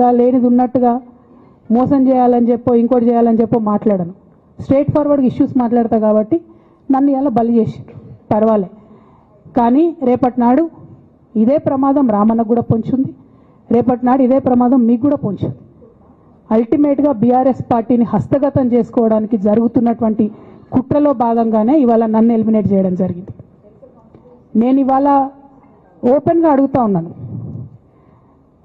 లేనిది ఉన్నట్టుగా మోసం చేయాలని చెప్పో ఇంకోటి చేయాలని చెప్పో మాట్లాడను. స్ట్రైట్ ఫార్వర్డ్గా ఇష్యూస్ మాట్లాడతా కాబట్టి నన్ను ఇలా బలి చేసిండ్రు. పర్వాలే. కానీ రేపటి నాడు ఇదే ప్రమాదం రామన్నకు కూడా పొంచుంది. రేపటి నాడు ఇదే ప్రమాదం మీకు కూడా పొంచుంది. అల్టిమేట్గా బీఆర్ఎస్ పార్టీని హస్తగతం చేసుకోవడానికి జరుగుతున్నటువంటి కుట్రలో భాగంగానే ఇవాళ నన్ను ఎలిమినేట్ చేయడం జరిగింది. నేను ఇవాళ ఓపెన్గా అడుగుతా ఉన్నాను.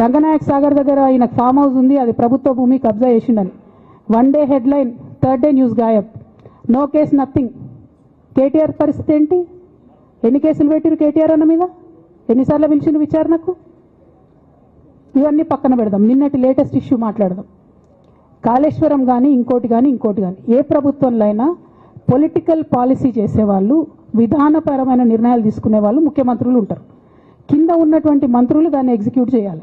రంగనాయక్ సాగర్ దగ్గర ఆయన ఫామ్ హౌస్ ఉంది అది ప్రభుత్వ భూమి కబ్జా చేసిండని. One day headline third day news గాయబ్. No case nothing. KTR పరిస్థితి ఏంటి? ఎన్ని కేసులు పెట్టిరు కేటీఆర్ అన్న మీద? ఎన్నిసార్లు పిలిచిన విచారణకు? ఇవన్నీ పక్కన పెడదాం. నిన్నటి లేటెస్ట్ ఇష్యూ మాట్లాడదాం. కాళేశ్వరం కానీ ఇంకోటి కానీ ఇంకోటి కానీ ఏ ప్రభుత్వంలో అయినా పొలిటికల్ పాలసీ చేసేవాళ్ళు విధానపరమైన నిర్ణయాలు తీసుకునే వాళ్ళు ముఖ్యమంత్రులు ఉంటారు. కింద ఉన్నటువంటి మంత్రులు దాన్ని ఎగ్జిక్యూట్ చేయాలి.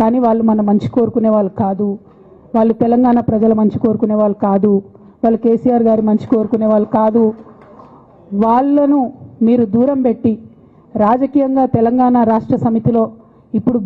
కానీ వాళ్ళు మన మంచి కోరుకునే వాళ్ళు కాదు. వాళ్ళు తెలంగాణ ప్రజల మంచి కోరుకునే వాళ్ళు కాదు. వాళ్ళు కేసీఆర్ గారి మంచి కోరుకునే వాళ్ళు కాదు. వాళ్ళను మీరు దూరం పెట్టి రాజకీయంగా తెలంగాణ రాష్ట్ర సమితిలో ఇప్పుడు